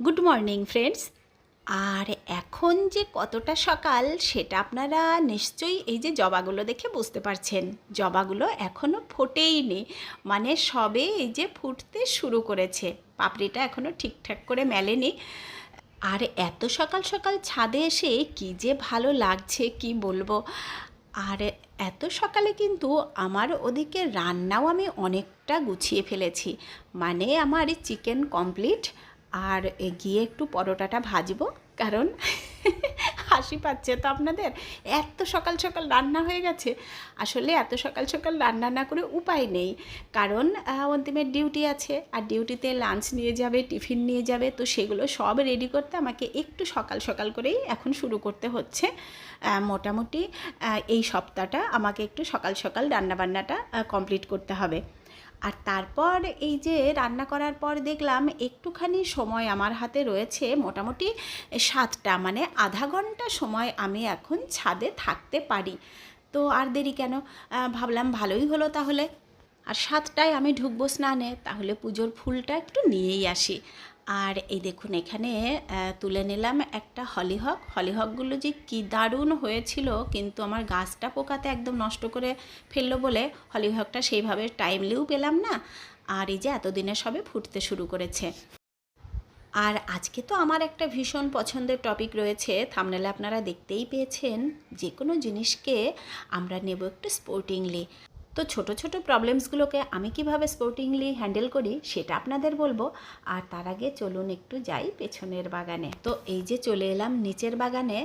Good morning friends আর এখন যে কতটা সকাল, সেটা আপনারা নিশ্চয়ই এই যে জবাগুলো দেখে বুঝতে পারছেন। জবাগুলো এখনও ফোটেইনি মানে সবে এই যে ফুটতে শুরু করেছে। পাপড়িটা এখনও ঠিকঠাক করে মেলেনি। আর এত সকাল সকাল ছাদে এসে কি যে ভালো লাগছে, কি বলব? আর এত সকালে কিন্তু আমার ওদিকে রান্নাও আমি অনেকটা গুছিয়ে ফেলেছি। মানে আমার চিকেন কমপ্লিট আর গিয়ে একটু পরোটাটা ভাজবো, কারণ হাসি পাচ্ছে তো আপনাদের। এত সকাল সকাল রান্না হয়ে গেছে। আসলে এত সকাল সকাল রান্না না করে উপায় নেই। কারণ অন্তিমের ডিউটি আছে, আর ডিউটিতে লাঞ্চ নিয়ে যাবে, টিফিন নিয়ে যাবে, তো সেগুলো সব রেডি করতে আমাকে একটু সকাল সকাল করেই এখন শুরু করতে হচ্ছে। মোটামুটি এই সপ্তাহটা আমাকে একটু সকাল সকাল রান্নাবান্নাটা কমপ্লিট করতে হবে। আর তারপর এই যে রান্না করার পর দেখলাম একটুখানি সময় আমার হাতে রয়েছে মোটামুটি সাতটা মানে আধা ঘণ্টা সময় আমি এখন ছাদে থাকতে পারি। তো আর দেরি কেন? ভাবলাম ভালোই হলো তাহলে। আর সাতটায় আমি ঢুকবো স্নানে, তাহলে পুজোর ফুলটা একটু নিয়েই আসি। আর এই দেখুন, এখানে তুলে নিলাম একটা হলিহক। হলিহকগুলো যে কি দারুণ হয়েছিল, কিন্তু আমার গাছটা পোকাতে একদম নষ্ট করে ফেলল বলে হলিহকটা সেইভাবে টাইমলিও পেলাম না। আর এই যে এতদিনে সবে ফুটতে শুরু করেছে। আর আজকে তো আমার একটা ভীষণ পছন্দের টপিক রয়েছে। থামনেলে আপনারা দেখতেই পেয়েছেন যে কোনো জিনিসকে আমরা নেব একটু স্পোর্টিংলি তো ছোট ছোট প্রবলেমসগুলোকে আমি কীভাবে স্পোর্টিংলি হ্যান্ডেল করি সেটা আপনাদের বলব। আর তার আগে চলুন একটু যাই পেছনের বাগানে। তো এই যে চলে এলাম নিচের বাগানে,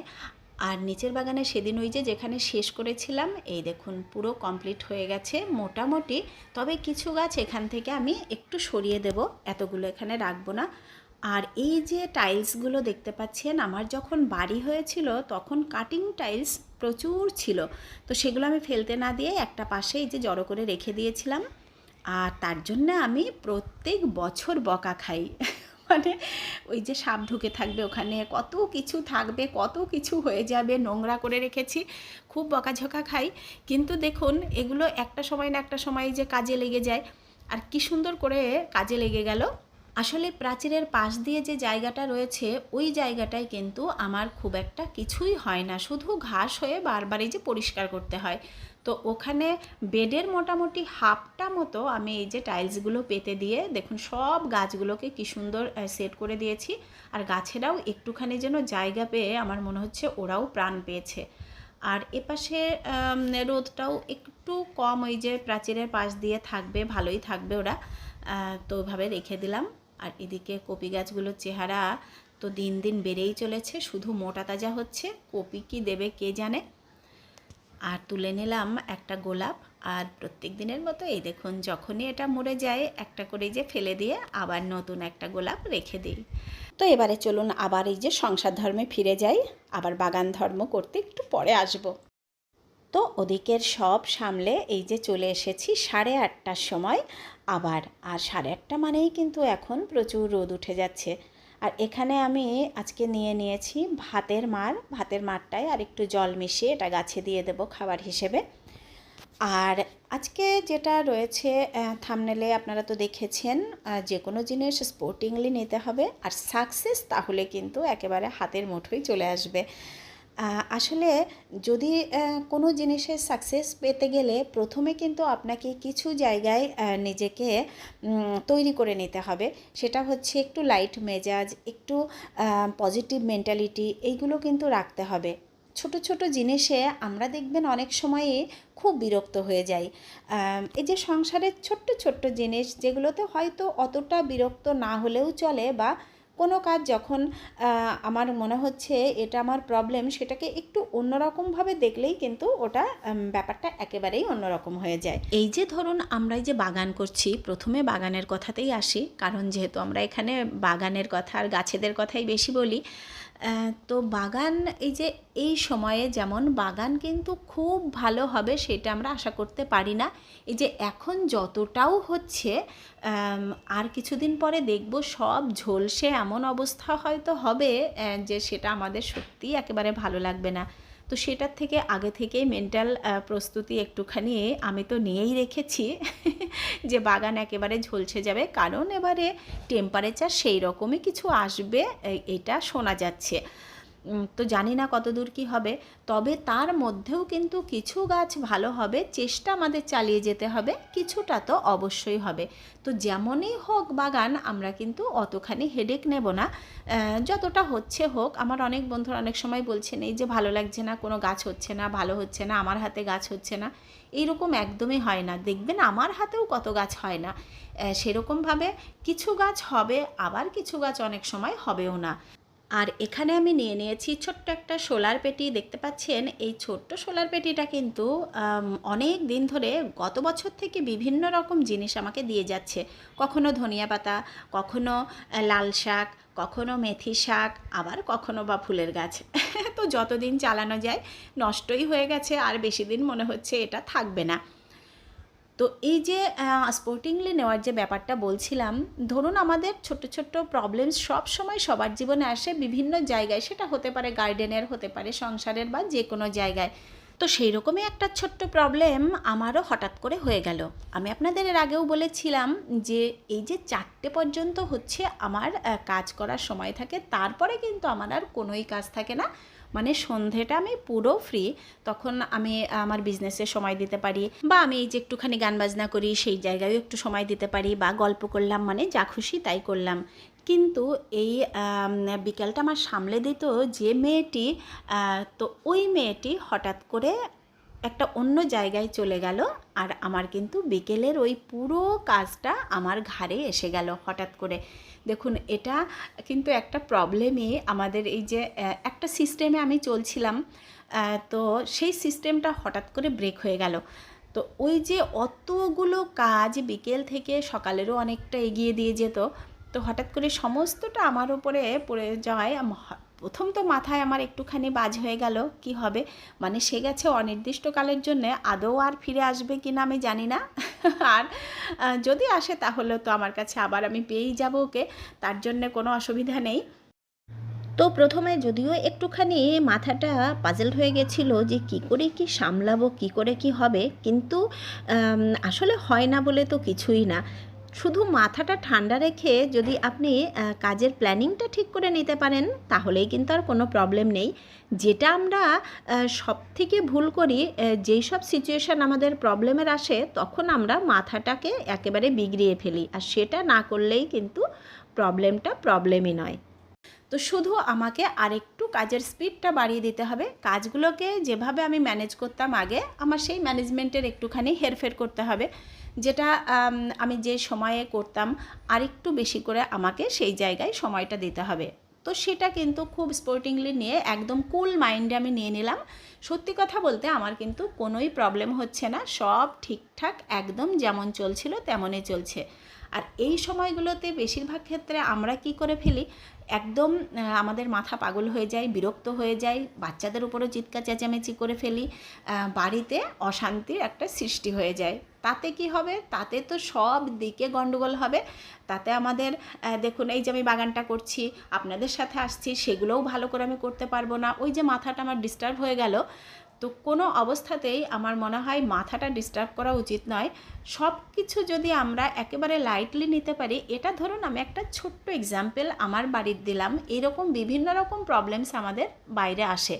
আর নিচের বাগানে সেদিন ওই যে যেখানে শেষ করেছিলাম, এই দেখুন পুরো কমপ্লিট হয়ে গেছে মোটামুটি। তবে কিছু গাছ এখান থেকে আমি একটু সরিয়ে দেব, এতগুলো এখানে রাখব না। আর এই যে টাইলসগুলো দেখতে পাচ্ছেন, আমার যখন বাড়ি হয়েছিল তখন কাটিং টাইলস প্রচুর ছিল। তো সেগুলো আমি ফেলতে না দিয়ে একটা পাশে এই যে জড়ো করে রেখে দিয়েছিলাম। আর তার জন্য আমি প্রত্যেক বছর বকা খাই। মানে ওই যে সাপ ঢুকে থাকবে ওখানে, কত কিছু থাকবে, কত কিছু হয়ে যাবে, নোংরা করে রেখেছি, খুব বকাঝকা খাই। কিন্তু দেখুন, এগুলো একটা সময় না একটা সময় যে কাজে লেগে যায়। আর কি সুন্দর করে কাজে লেগে গেল। আসলে প্রাচীরের পাশ দিয়ে যে জায়গাটা রয়েছে, ওই জায়গাটায় কিন্তু আমার খুব একটা কিছুই হয় না। শুধু ঘাস হয়ে বারবারই যে পরিষ্কার করতে হয়। তো ওখানে বেডের মোটামুটি হাফটা মতো আমি এই যে টাইলসগুলো পেতে দিয়ে, দেখুন সব গাছগুলোকে কি সুন্দর সেট করে দিয়েছি। আর গাছেরাও একটুখানি যেন জায়গা পেয়ে আমার মনে হচ্ছে ওরাও প্রাণ পেয়েছে। আর এপাশে রোদটাও একটু কম, ওই যে প্রাচীরের পাশ দিয়ে থাকবে, ভালোই থাকবে ওরা। তো ওইভাবে রেখে দিলাম। আর এদিকে কপি গাছগুলোর চেহারা তো দিন দিন বেড়েই চলেছে, শুধু মোটা তাজা হচ্ছে, কপি কি দেবে কে জানে? আর তুলে নিলাম একটা গোলাপ। আর প্রত্যেক দিনের মতো এই দেখুন, যখনই এটা মরে যায়, একটা করে যে ফেলে দিয়ে আবার নতুন একটা গোলাপ রেখে দিই। তো এবারে চলুন আবার এই যে সংসার ধর্মে ফিরে যাই, আবার বাগান ধর্ম করতে একটু পরে আসব। তো ওদিকের সব সামলে এই যে চলে এসেছি সাড়ে আটটার সময়। আবার আর সাড়ে আটটা মানেই কিন্তু এখন প্রচুর রোদ উঠে যাচ্ছে। আর এখানে আমি আজকে নিয়ে নিয়েছি ভাতের মার, ভাতের মারটায় আর একটু জল মিশিয়ে এটা গাছে দিয়ে দেবো খাবার হিসেবে। আর আজকে যেটা রয়েছে থামনেলে আপনারা তো দেখেছেন যে কোনো জিনিস স্পোর্টিংলি নিতে হবে। আর সাকসেস তাহলে কিন্তু একেবারে হাতের মুঠোয় চলে আসবে। আসলে যদি কোনো জিনিসের সাকসেস পেতে গেলে প্রথমে কিন্তু আপনাকে কিছু জায়গায় নিজেকে তৈরি করে নিতে হবে। সেটা হচ্ছে একটু লাইট মেজাজ, একটু পজিটিভ মেন্টালিটি এইগুলো কিন্তু রাখতে হবে। ছোট ছোট জিনিসে আমরা দেখবেন অনেক সময়ই খুব বিরক্ত হয়ে যাই। এই যে সংসারের ছোট্ট ছোট্ট জিনিস যেগুলোতে হয়তো অতটা বিরক্ত না হলেও চলে বা কোনো কাজ যখন আমার মনে হচ্ছে এটা আমার প্রবলেম সেটাকে একটু অন্যরকমভাবে দেখলেই কিন্তু ওটা ব্যাপারটা একেবারেই অন্যরকম হয়ে যায়। এই যে ধরুন, আমরা এই যে বাগান করছি, প্রথমে বাগানের কথাতেই আসি। কারণ যেহেতু আমরা এখানে বাগানের কথা আর গাছেদের কথাই বেশি বলি তো বাগান, এই যে এই সময়ে যেমন বাগান কিন্তু খুব ভালো হবে সেটা আমরা আশা করতে পারি না। এই যে এখন যতটাও হচ্ছে আর কিছুদিন পরে দেখব সব ঝলসে এমন অবস্থা হয়তো হবে যে সেটা আমাদের সত্যিই একেবারে ভালো লাগবে না। তো সেটার থেকে আগে থেকে মেন্টাল প্রস্তুতি একটুখানি আমি তো নিয়েই রেখেছি যে বাগান একেবারে ঝলছে যাবে। কারণ এবারে টেম্পারেচার সেই রকমই কিছু আসবে এটা শোনা যাচ্ছে। তো জানি না কত দূর কী হবে, তবে তার মধ্যেও কিন্তু কিছু গাছ ভালো হবে, চেষ্টা আমাদের চালিয়ে যেতে হবে, কিছুটা তো অবশ্যই হবে। তো যেমনই হোক বাগান, আমরা কিন্তু অতখানি হেডেক নেব না। যতটা হচ্ছে হোক, আমার অনেক বন্ধুরা অনেক সময় বলছেন, এই যে ভালো লাগছে না, কোনো গাছ হচ্ছে না, ভালো হচ্ছে না, আমার হাতে গাছ হচ্ছে না। এইরকম একদমই হয় না। দেখবেন আমার হাতেও কত গাছ হয় না। সেরকমভাবে কিছু গাছ হবে, আবার কিছু গাছ অনেক সময় হবেও না। আর এখানে আমি নিয়ে নিয়েছি ছোট্ট একটা সোলার পেটি। দেখতে পাচ্ছেন, এই ছোট্ট সোলার পেটিটা কিন্তু অনেক দিন ধরে গত বছর থেকে বিভিন্ন রকম জিনিস আমাকে দিয়ে যাচ্ছে। কখনো ধনিয়া পাতা, কখনো লাল শাক, কখনো মেথি শাক, আবার কখনো বা ফুলের গাছ। তো যতদিন চালানো যায়, নষ্টই হয়ে গেছে, আর বেশি দিন মনে হচ্ছে এটা থাকবে না। তো এই যে স্পোর্টিংলি নেওয়ার যে ব্যাপারটা বলছিলাম, ধরুন আমাদের ছোট্ট ছোট্ট প্রবলেমস সব সময় সবার জীবনে আসে বিভিন্ন জায়গায়। সেটা হতে পারে গার্ডেনের হতে পারে সংসারের বা যে কোনো জায়গায়। তো সেই রকমই একটা ছোট্ট প্রবলেম আমারও হঠাৎ করে হয়ে গেল। আমি আপনাদের এর আগেও বলেছিলাম যে, এই যে চারটে পর্যন্ত হচ্ছে আমার কাজ করার সময় থাকে, তারপরে কিন্তু আমার আর কোনোই কাজ থাকে না। মানে সন্ধেটা আমি পুরো ফ্রি তখন আমি আমার বিজনেসে সময় দিতে পারি বা আমি এই যে একটুখানি গান বাজনা করি সেই জায়গায়ও একটু সময় দিতে পারি বা গল্প করলাম মানে যা খুশি তাই করলাম। কিন্তু এই বিকেলটা আমার সামলে দিত যে মেয়েটি তো ওই মেয়েটি হঠাৎ করে একটা অন্য জায়গায় চলে গেল আর আমার কিন্তু বিকেলের ওই পুরো কাজটা আমার ঘাড়ে এসে গেল হঠাৎ করে। দেখুন, এটা কিন্তু একটা প্রবলেমে আমাদের এই যে একটা সিস্টেমে আমি চলছিলাম তো সেই সিস্টেমটা হঠাৎ করে ব্রেক হয়ে গেল। তো ওই যে অতগুলো কাজ বিকেল থেকে সকালেরও অনেকটা এগিয়ে দিয়ে যেত, তো হঠাৎ করে সমস্তটা আমার উপরে পড়ে যাওয়ায় প্রথম তো মাথায় আমার একটুখানি বাজ হয়ে গেল, কি হবে? মানে সে গেছে অনির্দিষ্টকালের জন্য, আদৌ আর ফিরে আসবে কি না আমি জানি না। আর যদি আসে তাহলে তো আমার কাছে আবার আমি পেয়েই যাব ওকে, তার জন্যে কোনো অসুবিধা নেই। তো প্রথমে যদিও একটুখানি মাথাটা পাজেল হয়ে গেছিল যে কি করে কি সামলাবো, কি করে কি হবে, কিন্তু আসলে হয় না বলে তো কিছুই না। শুধু মাথাটা ঠান্ডা রেখে যদি আপনি কাজের প্ল্যানিংটা ঠিক করে নিতে পারেন, তাহলেই কিন্তু আর কোনো প্রবলেম নেই। যেটা আমরা সব থেকে ভুল করি যেই সব সিচুয়েশান আমাদের প্রবলেমের আসে, তখন আমরা মাথাটাকে একেবারে বিগড়িয়ে ফেলি। আর সেটা না করলেই কিন্তু প্রবলেমটা প্রবলেমই নয়। তো শুধু আমাকে আরেকটু কাজের স্পিডটা বাড়িয়ে দিতে হবে। কাজগুলোকে যেভাবে আমি ম্যানেজ করতাম আগে, আমার সেই ম্যানেজমেন্টের একটুখানি হেরফের করতে হবে। যেটা, আমি যে সময়ে করতাম, আরেকটু বেশি করে আমাকে সেই জায়গায় সময়টা দিতে হবে। তো সেটা কিন্তু খুব স্পোর্টিংলি নিয়ে, একদম কুল মাইন্ডে আমি নিয়ে নিলাম। সত্যি কথা বলতে আমার কিন্তু কোনোই প্রবলেম হচ্ছে না, সব ঠিকঠাক, একদম যেমন চলছিল তেমনই চলছে। আর এই সময়গুলোতে বেশিরভাগ ক্ষেত্রে আমরা কি করে ফেলি, একদম আমাদের মাথা পাগল হয়ে যায়, বিরক্ত হয়ে যায়, বাচ্চাদের উপরও চিৎকার চেঁচামেচি করে ফেলি বাড়িতে অশান্তির একটা সৃষ্টি হয়ে যায়। তাতে কি হবে? তাতে তো সব দিকে গন্ডগোল হবে। তাতে আমাদের দেখুন, এই যে আমি বাগানটা করছি, আপনাদের সাথে আসছি, সেগুলোও ভালো করে আমি করতে পারব না। ওই যে মাথাটা আমার ডিস্টার্ব হয়ে গেল, তো কোনো অবস্থাতেই আমার মনে হয় মাথাটা ডিস্টার্ব করা উচিত নয়। সব কিছু যদি আমরা একেবারে লাইটলি নিতে পারি, এটা ধরুন আমি একটা ছোট্ট এক্সাম্পল আমার বাড়ির দিলাম, এরকম বিভিন্ন রকম প্রবলেমস আমাদের বাইরে আসে।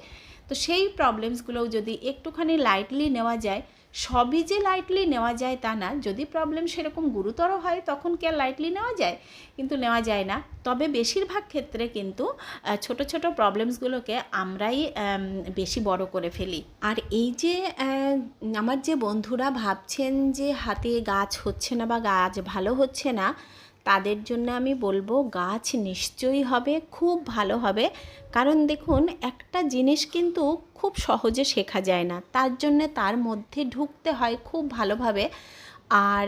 তো সেই প্রবলেমসগুলোও যদি একটুখানি লাইটলি নেওয়া যায় সবই যে লাইটলি নেওয়া যায় তা না। যদি প্রবলেম সেরকম গুরুতর হয়, তখন কে আর লাইটলি নেওয়া যায়? কিন্তু নেওয়া যায় না। তবে বেশিরভাগ ক্ষেত্রে কিন্তু ছোট ছোট প্রবলেমসগুলোকে আমরাই বেশি বড় করে ফেলি। আর এই যে আমার যে বন্ধুরা ভাবছেন যে হাতে গাছ হচ্ছে না বা গাছ ভালো হচ্ছে না তাদের জন্য আমি বলব গাছ নিশ্চয়ই হবে, খুব ভালো হবে। কারণ দেখুন, একটা জিনিস কিন্তু খুব সহজে শেখা যায় না। তার জন্য তার মধ্যে ঢুকতে হয় খুব ভালোভাবে। আর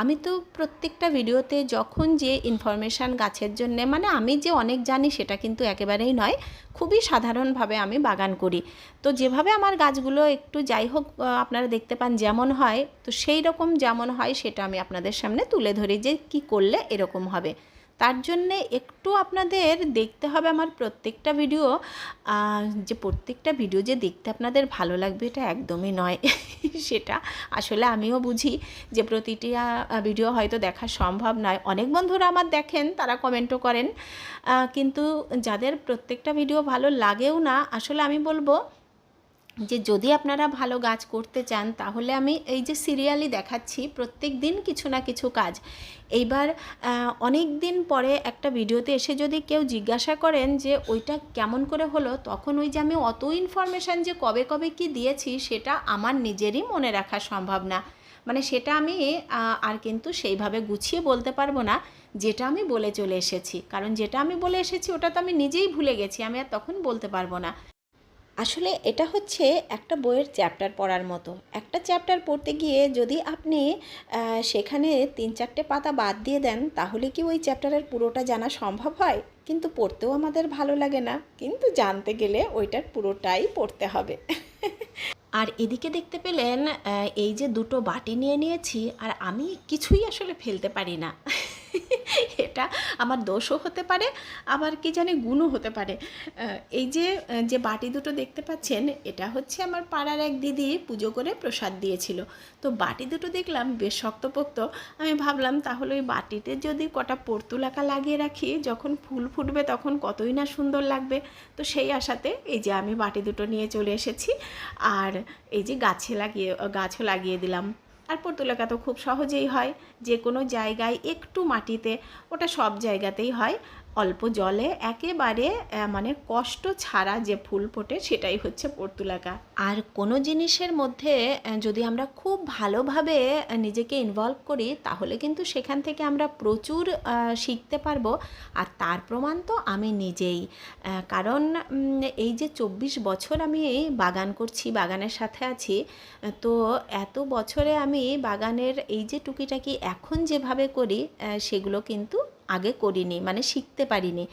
আমি তো প্রত্যেকটা ভিডিওতে যখন যে ইনফরমেশান গাছের জন্যে মানে আমি যে অনেক জানি সেটা কিন্তু একেবারেই নয়, খুবই সাধারণভাবে আমি বাগান করি। তো যেভাবে আমার গাছগুলো একটু যাই হোক আপনারা দেখতে পান যেমন হয়, তো সেই রকম যেমন হয় সেটা আমি আপনাদের সামনে তুলে ধরি যে কি করলে এরকম হবে। তার জন্যে একটু আপনাদের দেখতে হবে আমার প্রত্যেকটা ভিডিও যে প্রত্যেকটা ভিডিও যে দেখতে আপনাদের ভালো লাগবে এটা একদমই নয়। সেটা আসলে আমিও বুঝি যে প্রতিটি ভিডিও হয়তো দেখা সম্ভব নয়। অনেক বন্ধুরা আমার দেখেন, তারা কমেন্টও করেন। কিন্তু যাদের প্রত্যেকটা ভিডিও ভালো লাগেও না, আসলে আমি বলব যে যদি আপনারা ভালো গাছ করতে চান, তাহলে আমি এই যে সিরিয়ালি দেখাচ্ছি, প্রত্যেক দিন কিছু না কিছু কাজ। এইবার অনেক দিন পরে একটা ভিডিওতে এসে যদি কেউ জিজ্ঞাসা করেন যে ওইটা কেমন করে হলো, তখন ওই যে আমি অত ইনফরমেশান যে কবে কবে কি দিয়েছি, সেটা আমার নিজেরই মনে রাখা সম্ভব না। মানে সেটা আমি আর কিন্তু সেইভাবে গুছিয়ে বলতে পারব না, যেটা আমি বলে চলে এসেছি। কারণ যেটা আমি বলে এসেছি, ওটা তো আমি নিজেই ভুলে গেছি, আমি আর তখন বলতে পারব না। আসলে এটা হচ্ছে একটা বইয়ের চ্যাপ্টার পড়ার মতো। একটা চ্যাপ্টার পড়তে গিয়ে যদি আপনি সেখানে তিন চারটে পাতা বাদ দিয়ে দেন, তাহলে কি ওই চ্যাপ্টারের পুরোটা জানা সম্ভব হয়? কিন্তু পড়তেও আমাদের ভালো লাগে না। কিন্তু জানতে গেলে ওইটার পুরোটাই পড়তে হবে। আর এদিকে দেখতে পেলেন এই যে দুটো বাটি নিয়ে নিয়েছি, আর আমি কিছুই আসলে ফেলতে পারি না। এটা আমার দোষও হতে পারে আবার কি জানি গুণও হতে পারে। এই যে যে বাটি দুটো দেখতে পাচ্ছেন, এটা হচ্ছে আমার পাড়ার এক দিদি পুজো করে প্রসাদ দিয়েছিল। তো বাটি দুটো দেখলাম, বেশ শক্তপোক্ত। আমি ভাবলাম, তাহলে ওই বাটিতে যদি কটা পর্তুলাকা লাগিয়ে রাখি, যখন ফুল ফুটবে তখন কতই না সুন্দর লাগবে। তো সেই আশাতে এই যে আমি বাটি দুটো নিয়ে চলে এসেছি, আর এই যে গাছে লাগিয়ে, গাছও লাগিয়ে দিলাম। আর পর্তুলাকা তো খুব সহজেই হয় যে কোনো জায়গায় একটু মাটিতে, ওটা সব জায়গাতেই হয়। অল্প জলে একেবারে মানে কষ্ট ছাড়া যে ফুল ফোটে সেটাই হচ্ছে পর্তুলাকা। আর কোনো জিনিসের মধ্যে যদি আমরা খুব ভালোভাবে নিজেকে ইনভলভ করি, তাহলে কিন্তু সেখান থেকে আমরা প্রচুর শিখতে পারব। আর তার প্রমাণ তো আমি নিজেই। কারণ এই যে চব্বিশ বছর আমি বাগান করছি, বাগানের সাথে আছি, তো এত বছরে আমি বাগানের এই যে টুকিটাকি এখন যেভাবে করি সেগুলো কিন্তু আগে করিনি মানে শিখতে পারিনি।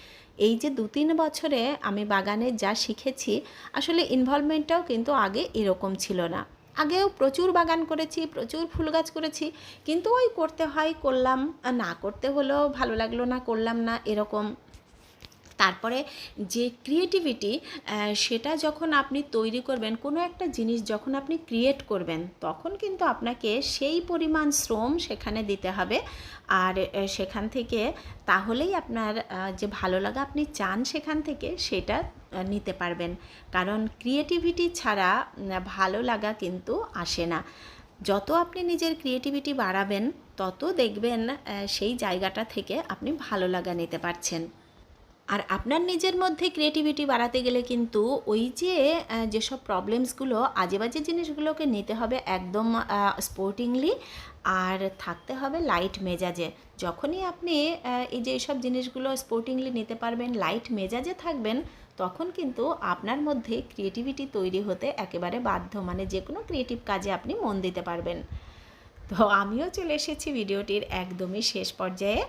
এই যে দু তিন বছরে আমি বাগানে যা শিখেছি, আসলে ইনভলভমেন্টটাও কিন্তু আগে এরকম ছিল না। আগেও প্রচুর বাগান করেছি, প্রচুর ফুল গাছ করেছি, কিন্তু ওই করতে হয়, করলাম, না করতে হলেও ভালো লাগল না, করলাম না, এরকম তারপরে যে ক্রিয়েটিভিটি সেটা যখন আপনি তৈরি করবেন, কোনো একটা জিনিস যখন আপনি ক্রিয়েট করবেন, তখন কিন্তু আপনাকে সেই পরিমাণ শ্রম সেখানে দিতে হবে। আর সেখান থেকে তাহলেই আপনার যে ভালো লাগা আপনি চান সেখান থেকে সেটা নিতে পারবেন। কারণ ক্রিয়েটিভিটি ছাড়া ভালো লাগা কিন্তু আসে না। যত আপনি নিজের ক্রিয়েটিভিটি বাড়াবেন, তত দেখবেন সেই জায়গাটা থেকে আপনি ভালো লাগা নিতে পারছেন। আর আপনার নিজের মধ্যে ক্রিয়েটিভিটি বাড়াতে গেলে কিন্তু ওই যে যেসব প্রবলেমসগুলো আজে বাজে জিনিসগুলোকে নিতে হবে একদম স্পোর্টিংলি আর থাকতে হবে লাইট মেজাজে। যখনই আপনি এই যে এইসব জিনিসগুলো স্পোর্টিংলি নিতে পারবেন লাইট মেজাজে থাকবেন, তখন কিন্তু আপনার মধ্যে ক্রিয়েটিভিটি তৈরি হতে একেবারে বাধ্য। মানে যে কোনো ক্রিয়েটিভ কাজে আপনি মন দিতে পারবেন। তো আমিও চলে এসেছি ভিডিওটির একদমই শেষ পর্যায়ে।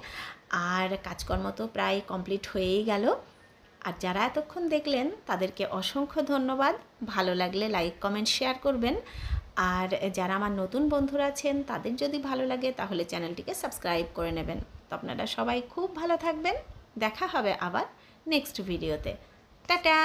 আর কাজকর্ম তো প্রায় কমপ্লিট হয়েই গেল। আর যারা এতক্ষণ দেখলেন, তাদেরকে অসংখ্য ধন্যবাদ। ভালো লাগলে লাইক, কমেন্ট, শেয়ার করবেন। আর যারা আমার নতুন বন্ধুরা আছেন, তাদের যদি ভালো লাগে, তাহলে চ্যানেলটিকে সাবস্ক্রাইব করে নেবেন। তো আপনারা সবাই খুব ভালো থাকবেন। দেখা হবে আবার নেক্সট ভিডিওতে। টাটা!